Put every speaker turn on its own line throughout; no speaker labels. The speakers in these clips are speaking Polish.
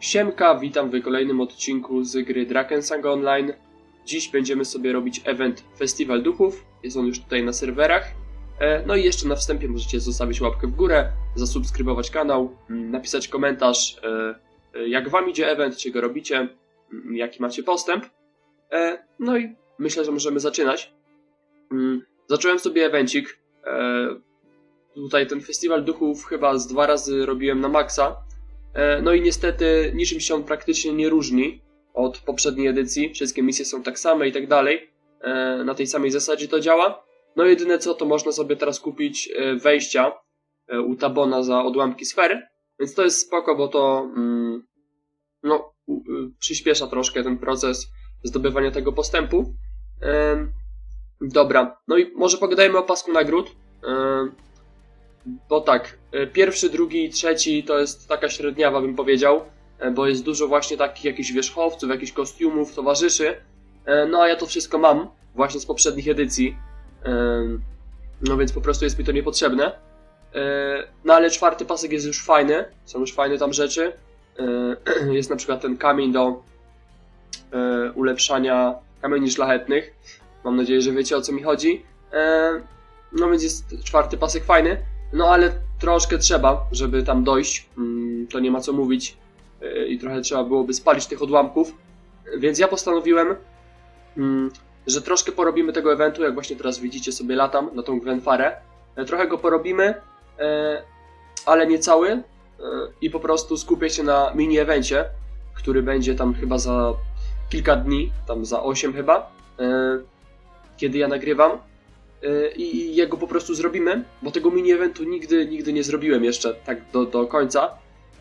Siemka, witam w kolejnym odcinku z gry Drakensang Online. Dziś będziemy sobie robić event Festiwal Duchów. Jest on już tutaj na serwerach. E, No i jeszcze na wstępie możecie zostawić łapkę w górę, zasubskrybować kanał, mm, napisać komentarz, e, e, jak wam idzie event, czy go robicie, mm, jaki macie postęp. No i myślę, że możemy zaczynać. Mm, Zacząłem sobie evencik. Tutaj ten Festiwal Duchów chyba z dwa razy robiłem na maksa. E, No i niestety niczym się on praktycznie nie różni od poprzedniej edycji. Wszystkie misje są tak same i tak dalej. E, Na tej samej zasadzie to działa. No jedyne co, to można sobie teraz kupić e, wejścia u Tabona za odłamki sfery. Więc to jest spoko, bo to mm, no, y, przyspiesza troszkę ten proces zdobywania tego postępu. Dobra, no i może pogadajmy o pasku nagród. Bo tak, e, pierwszy, drugi i trzeci to jest taka średniawa, bym powiedział, e, bo jest dużo właśnie takich jakichś wierzchowców, jakichś kostiumów, towarzyszy. E, No a ja to wszystko mam właśnie z poprzednich edycji. No więc po prostu jest mi to niepotrzebne. No ale czwarty pasek jest już fajny, są już fajne tam rzeczy. Jest na przykład ten kamień do ulepszania kamieni szlachetnych. Mam nadzieję, że wiecie o co mi chodzi. No więc jest czwarty pasek fajny. No ale troszkę trzeba, żeby tam dojść. Mm, To nie ma co mówić. E, I trochę trzeba byłoby spalić tych odłamków. Więc ja postanowiłem, mm, że troszkę porobimy tego eventu, jak właśnie teraz widzicie sobie latam na tą Gwenfarę. E, Trochę go porobimy, e, ale nie cały. I po prostu skupię się na mini evencie, który będzie tam chyba za kilka dni, tam za 8 chyba, kiedy ja nagrywam. E, I jego po prostu zrobimy, bo tego mini eventu nigdy, nigdy nie zrobiłem jeszcze tak do, do końca,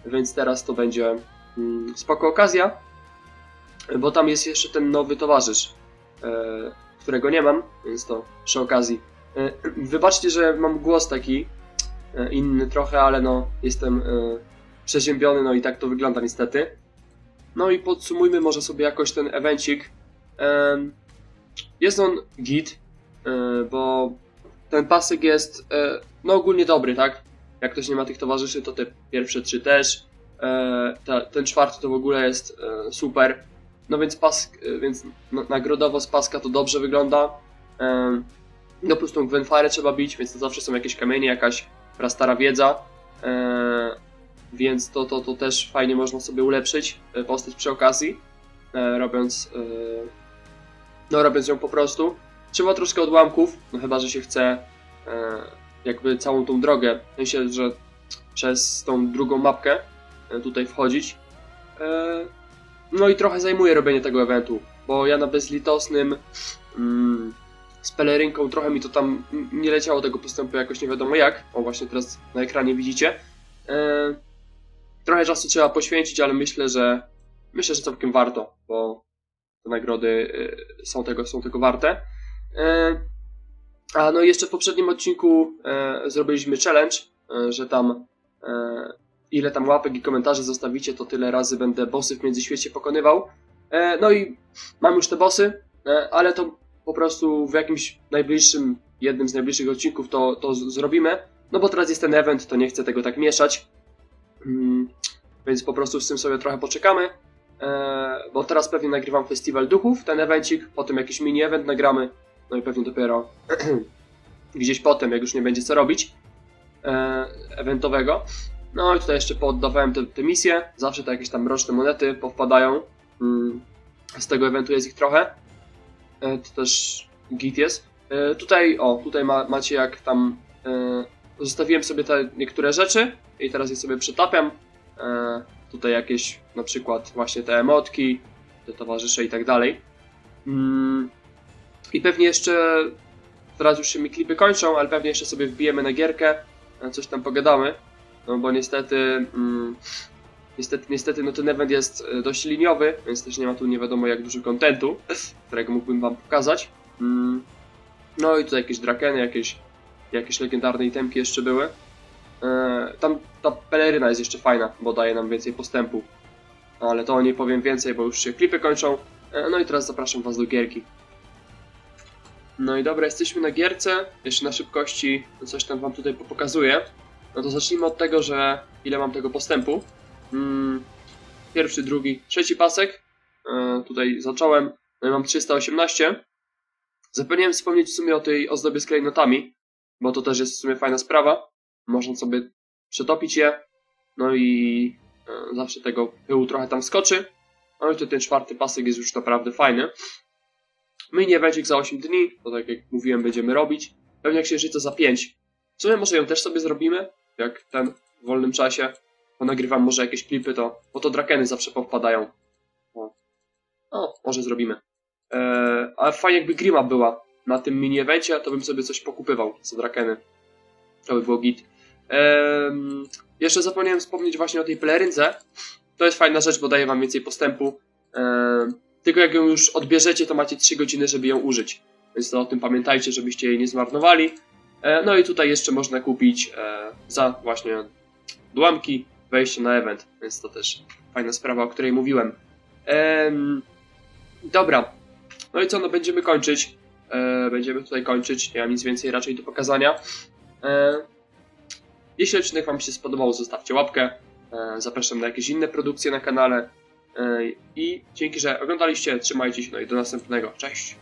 więc teraz to będzie mm, spoko okazja, bo tam jest jeszcze ten nowy towarzysz, e, którego nie mam, więc to przy okazji. E, wybaczcie, że mam głos taki inny trochę, ale no jestem przeziębiony, no i tak to wygląda niestety. No i podsumujmy może sobie jakoś ten evencik. Jest on git, bo ten pasek jest e, no ogólnie dobry, tak? Jak ktoś nie ma tych towarzyszy, to te pierwsze trzy też. E, ta, ten czwarty to w ogóle jest e, super. No więc pas, e, więc no, nagrodowo z paska to dobrze wygląda. E, no plus tą Gwenfarę trzeba bić, więc to zawsze są jakieś kamienie, jakaś prastara wiedza. E, więc to, to, to też fajnie można sobie ulepszyć e, postać przy okazji, e, robiąc, e, no robiąc ją po prostu. Trzeba troszkę odłamków, no chyba, że się chce e, jakby całą tą drogę, sensie, że przez tą drugą mapkę e, tutaj wchodzić. E, no i trochę zajmuje robienie tego eventu, bo ja na bezlitosnym mm, z pelerynką trochę mi to tam nie leciało tego postępu jakoś nie wiadomo jak. O właśnie teraz na ekranie widzicie. Trochę czasu trzeba poświęcić, ale myślę, że myślę, że całkiem warto, bo te nagrody są tego, są tego warte. E, a no jeszcze w poprzednim odcinku e, zrobiliśmy challenge, e, że tam ile tam łapek i komentarzy zostawicie, to tyle razy będę bossy w międzyświecie pokonywał. No i mam już te bossy, ale to po prostu w jakimś najbliższym, jednym z najbliższych odcinków to, to zrobimy. No bo teraz jest ten event, to nie chcę tego tak mieszać. Mm, więc po prostu z tym sobie trochę poczekamy. Bo teraz pewnie nagrywam Festiwal Duchów, ten evencik, potem jakiś mini event nagramy. No i pewnie dopiero gdzieś potem, jak już nie będzie co robić e, eventowego. No i tutaj jeszcze pooddawałem te, te misje. Zawsze te jakieś tam roczne monety powpadają. Mm, z tego eventu jest ich trochę. E, to też git jest. E, tutaj, o, tutaj ma, macie jak tam e, zostawiłem sobie te niektóre rzeczy i teraz je sobie przetapiam. E, tutaj jakieś na przykład właśnie te emotki, te towarzysze i tak dalej. Mm, I pewnie jeszcze, teraz już się mi klipy kończą, ale pewnie jeszcze sobie wbijemy na gierkę, coś tam pogadamy, no bo niestety, mm, niestety, niestety no ten event jest e, dość liniowy, więc też nie ma tu nie wiadomo jak dużo kontentu, którego mógłbym wam pokazać. Mm, no i tutaj jakieś drakeny, jakieś, jakieś legendarne itemki jeszcze były. E, Tam ta peleryna jest jeszcze fajna, bo daje nam więcej postępu. Ale to o niej powiem więcej, bo już się klipy kończą. E, No i teraz zapraszam was do gierki. No i dobra, jesteśmy na gierce. Jeszcze na szybkości coś tam wam tutaj pokazuję. No to zacznijmy od tego, że ile mam tego postępu. Mm, pierwszy, drugi, trzeci pasek. E, tutaj zacząłem, no i mam 318. Zapomniałem wspomnieć w sumie o tej ozdobie z klejnotami, bo to też jest w sumie fajna sprawa. Można sobie przetopić je, no i e, zawsze tego pyłu trochę tam skoczy. No i to ten czwarty pasek jest już naprawdę fajny. Myjnie evencik za 8 dni, to tak jak mówiłem będziemy robić. Pewnie księżyca za 5. W sumie może ją też sobie zrobimy, jak ten w wolnym czasie. Bo nagrywam może jakieś klipy, to, bo to drakeny zawsze powpadają. O, o może zrobimy. Eee, ale fajnie jakby Grima była na tym mini evencie, to bym sobie coś pokupywał za drakeny. To by było git. Eee, jeszcze zapomniałem wspomnieć właśnie o tej pelerynce. To jest fajna rzecz, bo daje wam więcej postępu. Eee, tylko jak ją już odbierzecie, to macie 3 godziny, żeby ją użyć. Więc to o tym pamiętajcie, żebyście jej nie zmarnowali. E, No i tutaj jeszcze można kupić e, za właśnie odłamki wejście na event, więc to też fajna sprawa, o której mówiłem. Em, dobra, no i co, no będziemy kończyć. E, będziemy tutaj kończyć, nie mam nic więcej raczej do pokazania. E, jeśli odcinek Wam się spodobał, zostawcie łapkę. E, zapraszam na jakieś inne produkcje na kanale. E, I dzięki, że oglądaliście, trzymajcie się, no i do następnego. Cześć!